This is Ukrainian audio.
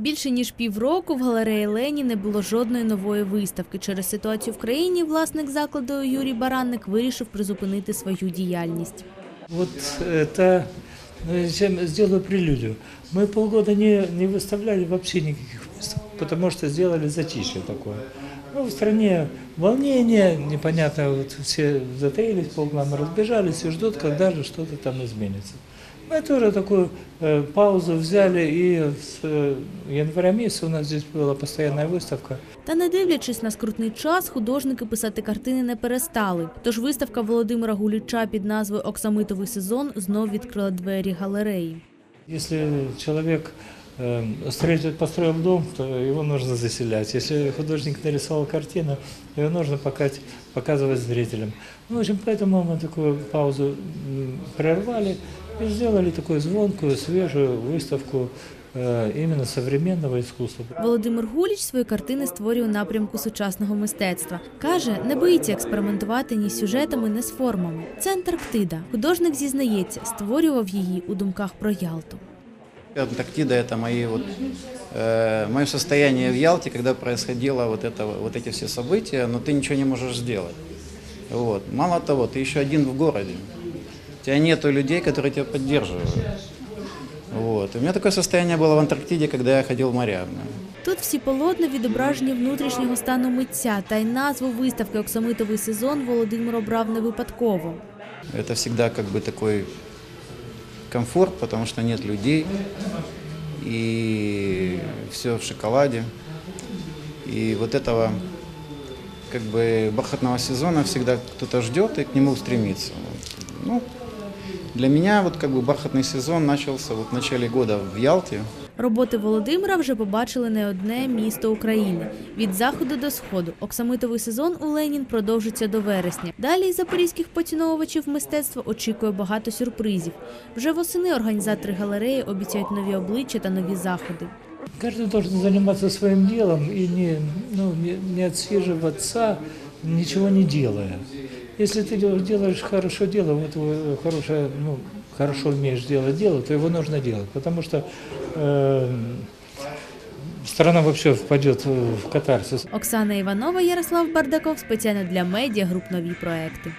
Більше ніж півроку в галереї Лені не було жодної нової виставки. Через ситуацію в країні власник закладу Юрій Баранник вирішив призупинити свою діяльність. Вот это, ну, чем сделаю прелюдию. Мы полгода не, не выставляли вообще никаких выставок, потому что сделали затишье такое. Ну, в стране волнение, непонятно, вот все затаились, полглама разбежались и ждут, когда же что-то там изменится. Мы тоже такую э, паузу взяли, и с э, января месяца у нас здесь была постоянная выставка. Та не дивлячись на скрутний час, художники писати картини не перестали. Тож виставка Володимира Гуліча під назвою Оксамитовий сезон знов відкрила двері галереї. Если человек э, строитель построил дом, то его нужно заселять. Если художник нарисовал картину, ее нужно покать- показывать зрителям. Ну, в общем, поэтому мы такую паузу м, прервали и сделали такую звонкую, свежую выставку э, именно современного искусства. Володимир Гуліч свої картини створює у напрямку сучасного мистецтва. Каже, не боїться експериментувати ні з сюжетами, ні з формами. Це Антарктида. Художник зізнається, створював її у думках про Ялту. Антарктида это мои вот э, мое состояние в Ялте, когда происходило вот это вот эти все события, но ты ничего не можешь сделать. Вот. Мало того, ты еще один в городе. У тебя нету людей, которые тебя поддерживают. Вот. И у меня такое состояние было в Антарктиде, когда я ходил в моря. Тут всі полотна відображені внутрішнього стану митця, та й назву виставки Оксамитовий сезон Володимир обрав не випадково. Это всегда как бы такой комфорт, потому что нет людей, и все в шоколаде. И вот этого как бы бархатного сезона всегда кто-то ждет и к нему стремится. Вот. Ну, для меня вот как бы бархатный сезон начался вот в начале года в Ялте. Роботи Володимира вже побачили не одне місто України. Від заходу до сходу. Оксамитовий сезон у Ленін продовжиться до вересня. Далі із запорізьких поціновувачів мистецтва очікує багато сюрпризів. Вже восени організатори галереї обіцяють нові обличчя та нові заходи. Каждый должен заниматься своим делом и не, ну, не, не отсиживаться, ничего не делая. Если ты дел- делаешь хорошо дело, вот э, хорошее, ну, хорошо умеешь делать дело, то его нужно делать, потому что э, страна вообще впадет в катарсис. Оксана Іванова, Ярослав Бардаков спеціально для медіа груп нові проекти.